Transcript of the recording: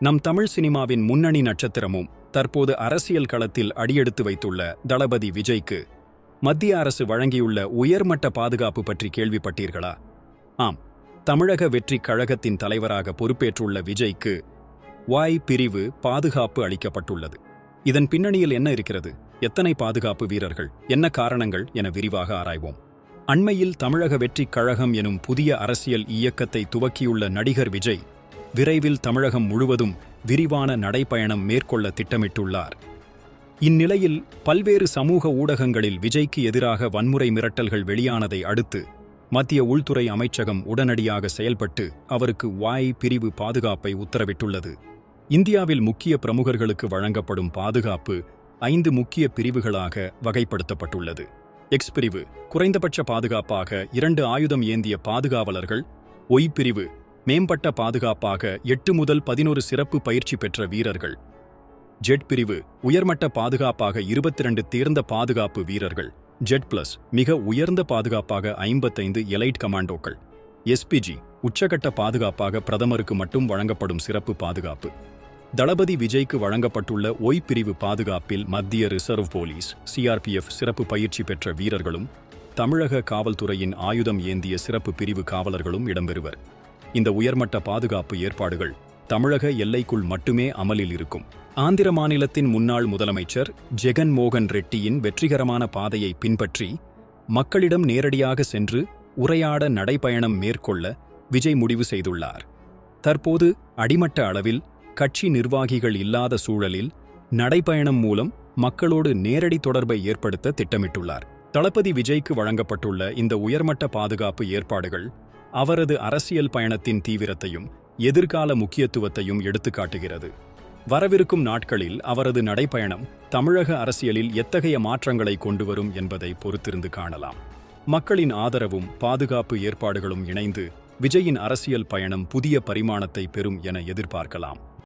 நம் தமிழ் சினிமாவின் முன்னணி நட்சத்திரமும் தற்போது அரசியல் களத்தில் அடியெடுத்து வைத்துள்ள தளபதி விஜய்க்கு மத்திய அரசு வழங்கியுள்ள உயர்மட்ட பாதுகாப்பு பற்றி கேள்விப்பட்டீர்களா? ஆம். தமிழக வெற்றிக் கழகத்தின் தலைவராக பொறுப்பேற்றுள்ள விஜய்க்கு வாய் பிரிவு பாதுகாப்பு அளிக்கப்பட்டுள்ளது. இதன் பின்னணியில் என்ன இருக்கிறது? எத்தனை பாதுகாப்பு வீரர்கள்? என்ன காரணங்கள் என விரிவாக ஆராய்வோம். அண்மையில் தமிழக வெற்றிக் கழகம் எனும் புதிய அரசியல் இயக்கத்தை துவக்கியுள்ள நடிகர் விஜய் விரைவில் தமிழகம் முழுவதும் விரிவான நடைப்பயணம் மேற்கொள்ள திட்டமிட்டுள்ளார். இந்நிலையில் பல்வேறு சமூக ஊடகங்களில் விஜய்க்கு எதிராக வன்முறை மிரட்டல்கள் வெளியானதை அடுத்து மத்திய உள்துறை அமைச்சகம் உடனடியாக செயல்பட்டு அவருக்கு வாய் பிரிவு பாதுகாப்பை உத்தரவிட்டுள்ளது. இந்தியாவில் முக்கிய பிரமுகர்களுக்கு வழங்கப்படும் பாதுகாப்பு ஐந்து முக்கிய பிரிவுகளாக வகைப்படுத்தப்பட்டுள்ளது. எக்ஸ் பிரிவு குறைந்தபட்ச பாதுகாப்பாக இரண்டு ஆயுதம் ஏந்திய பாதுகாவலர்கள் ஒய் பிரிவு மேம்பட்ட பாதுகாப்பாக எட்டு முதல் பதினோரு சிறப்பு பயிற்சி பெற்ற வீரர்கள். ஜெட் பிரிவு உயர்மட்ட பாதுகாப்பாக இருபத்தி ரெண்டு தேர்ந்த பாதுகாப்பு வீரர்கள். ஜெட் பிளஸ் மிக உயர்ந்த பாதுகாப்பாக ஐம்பத்தைந்து எலைட் கமாண்டோக்கள். எஸ்பிஜி உச்சகட்ட பாதுகாப்பாக பிரதமருக்கு மட்டும் வழங்கப்படும் சிறப்பு பாதுகாப்பு. தளபதி விஜய்க்கு வழங்கப்பட்டுள்ள ஒய் பிரிவு பாதுகாப்பில் மத்திய ரிசர்வ் போலீஸ் சிஆர்பிஎஃப் சிறப்பு பயிற்சி பெற்ற வீரர்களும் தமிழக காவல்துறையின் ஆயுதம் ஏந்திய சிறப்பு பிரிவு காவலர்களும் இடம்பெறுவர். இந்த உயர்மட்ட பாதுகாப்பு ஏற்பாடுகள் தமிழக எல்லைக்குள் மட்டுமே அமலில் இருக்கும். ஆந்திர மாநிலத்தின் முன்னாள் முதலமைச்சர் ஜெகன் மோகன் ரெட்டியின் வெற்றிகரமான பாதையை பின்பற்றி மக்களிடம் நேரடியாக சென்று உரையாட நடைபயணம் மேற்கொள்ள விஜய் முடிவு செய்துள்ளார். தற்போது அடிமட்ட அளவில் கட்சி நிர்வாகிகள் இல்லாத சூழலில் நடைபயணம் மூலம் மக்களோடு நேரடி தொடர்பை ஏற்படுத்த திட்டமிட்டுள்ளார். தளபதி விஜய்க்கு வழங்கப்பட்டுள்ள இந்த உயர்மட்ட பாதுகாப்பு ஏற்பாடுகள் அவரது அரசியல் பயணத்தின் தீவிரத்தையும் எதிர்கால முக்கியத்துவத்தையும் எடுத்துக்காட்டுகிறது வரவிருக்கும் நாட்களில் அவரது நடைப்பயணம் தமிழக அரசியலில் எத்தகைய மாற்றங்களை கொண்டுவரும் என்பதை பொறுத்திருந்து காணலாம். மக்களின் ஆதரவும் பாதுகாப்பு ஏற்பாடுகளும் இணைந்து விஜயின் அரசியல் பயணம் புதிய பரிமாணத்தை பெறும் என எதிர்பார்க்கலாம்.